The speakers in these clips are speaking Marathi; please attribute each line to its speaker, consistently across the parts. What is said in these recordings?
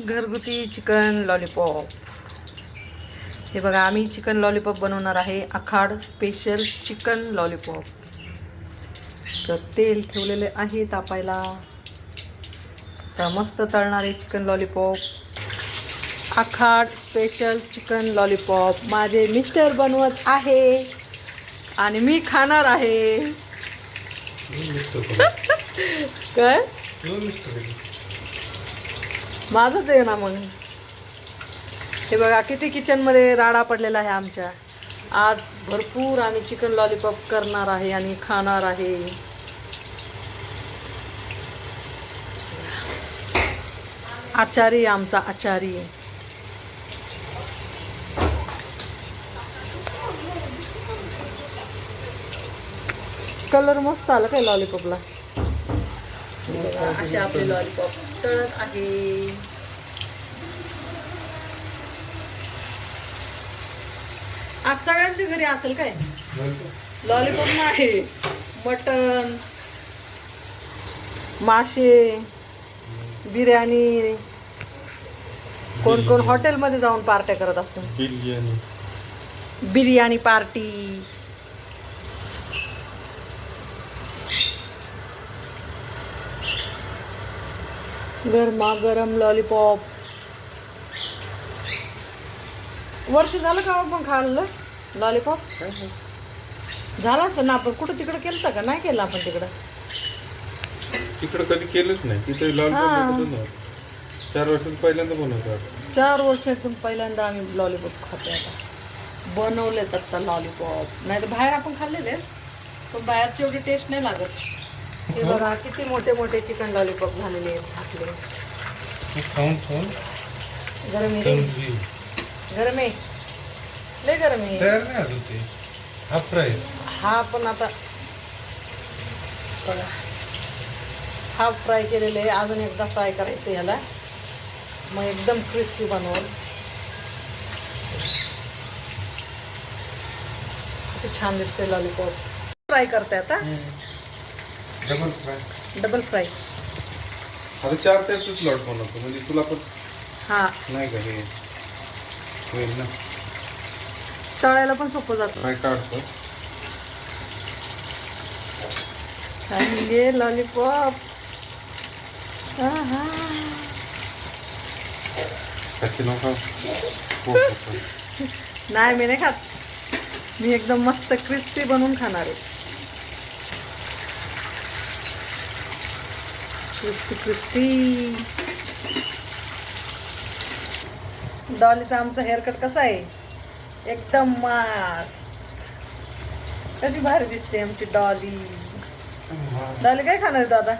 Speaker 1: घरगुती चिकन लॉलीपॉप. हे बघा आम्ही चिकन लॉलीपॉप बनवणार आहे. आखाड स्पेशल चिकन लॉलीपॉप. तर तेल ठेवलेले आहे तापायला. तर मस्त तळणारे चिकन लॉलीपॉप. आखाड स्पेशल चिकन लॉलीपॉप. माझे मिस्टर बनवत आहे. आणि मी खाणार आहे. काय? माझंच आहे ना मग. हे बघा किती किचनमध्ये राडा पडलेला आहे आमच्या. आज भरपूर आम्ही चिकन लॉलीपॉप करणार आहे आणि खाणार आहे. आचारी आमचा आचारी. कलर मस्त आला काय लॉलीपॉपला? असे आपले लॉलीपॉप तळत आहे. आज सगळ्यांच्या घरी असेल काय? लॉलीपॉप नाही मटन मासे बिर्याणी. कोण कोण हॉटेलमध्ये जाऊन पार्ट्या करत
Speaker 2: बिर्याणी.
Speaker 1: बिर्याणी पार्टी गरमा गरम लॉलीपॉप वर्ष झालं का हो पण खाल्लं लॉलीपॉप झालं असं ना आपण कुठं तिकडं केलं का? नाही केलं आपण तिकडं.
Speaker 2: तिकडं कधी केलंच नाही. तिथे
Speaker 1: हा.
Speaker 2: लाल चार वर्षात पहिल्यांदा बनवतात
Speaker 1: चार वर्षातून पहिल्यांदा आम्ही लॉलीपॉप खातो आता. बनवलेत आता लॉलीपॉप नाही तर बाहेर आपण खाल्लेले पण बाहेरची एवढी टेस्ट नाही लागत. हे बघा किती मोठे मोठे चिकन लॉलीपॉप झालेले आहेत घातले
Speaker 2: खाऊन खाऊन
Speaker 1: गरम आहे. गरम आहे. लय गरम आहे.
Speaker 2: तयार नाही अजून ते. हा फ्राय.
Speaker 1: हा पण आता बघा. हाफ फ्राय केलेले आहे. अजून एकदा फ्राय करायचं ह्याला मग एकदम क्रिस्पी बनवल किती छान दिसते लॉलीपॉप फ्राय करते आता.
Speaker 2: डबल फ्राय
Speaker 1: डबल फ्राय
Speaker 2: आता चार त्याच लॉट बनवतो. म्हणजे तुला पण
Speaker 1: हा.
Speaker 2: नाही का हे? होईल ना?
Speaker 1: तळायला पण सोपं जातं.
Speaker 2: फ्राय काढतो.
Speaker 1: खाएंगे लॉलीपॉप.
Speaker 2: त्याची नका.
Speaker 1: नाही मी नाही खात. मी एकदम मस्त क्रिस्पी बनवून खाणार आहे. क्रिस्पी क्रिस्पी डॉलीचा आमचा हेअरकट कसा आहे? एकदम मस्त. कशी भारी दिसते आमची डॉली डॉली काय खाणार दादा?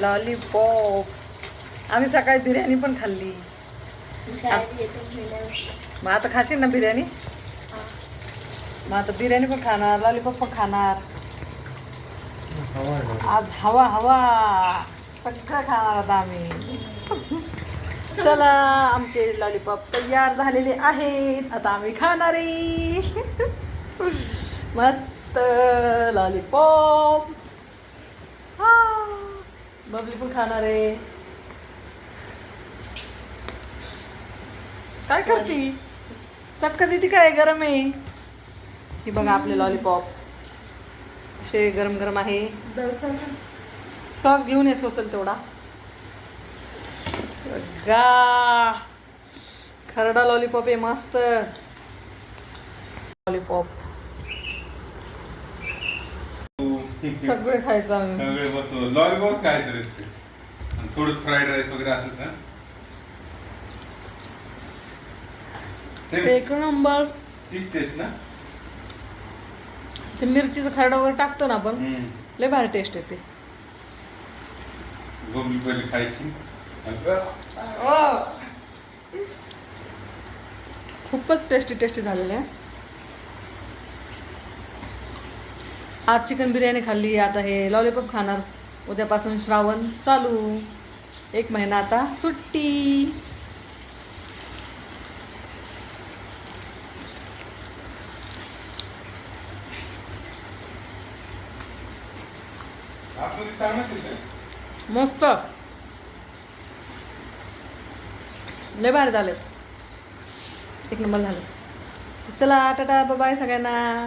Speaker 1: लॉलीपॉप आम्ही सकाळी बिर्याणी पण खाल्ली. मग आता खाशील ना बिर्याणी? मग आता बिर्याणी पण खाणार लॉलीपॉप पण खाणार. आज हवा हवा. सगळं खाणार आता आम्ही. चला आमचे लॉलीपॉप तयार झालेले आहेत. आता आम्ही खाणार. आहे मस्त लॉलीपॉप हा. बबली पण खाणार आहे. काय करते? चटका देते काय? गरम आहे. हे बघा आपले लॉलीपॉप असे गरम गरम आहे. सॉस घेऊन ये सोसल तेवढा. गा खरडा लॉलीपॉप आहे मस्त. लॉलीपॉप. सगळे खायचं आम्ही.
Speaker 2: सगळे बस लॉलीपॉप काय तरी ते. आणि थोडं फ्राईड राईस वगैरे असत ना सेम
Speaker 1: एक नंबर.
Speaker 2: तीच टेस्ट ना?
Speaker 1: ते मिरचीचं खरडा वगैरे टाकतो ना आपण
Speaker 2: हम्म.
Speaker 1: लय भारी टेस्ट येते.
Speaker 2: गोबी पहिले खायची.
Speaker 1: खूपच टेस्टी टेस्टी झालेले आहे. आज चिकन बिर्याणी खाल्ली आता हे लॉलीपॉप खाणार. उद्यापासून श्रावण चालू. एक महिना आता सुट्टी. मस्त. लय भारी झालं. एक नंबर झालं. चला टाटा बाय सगळ्यांना.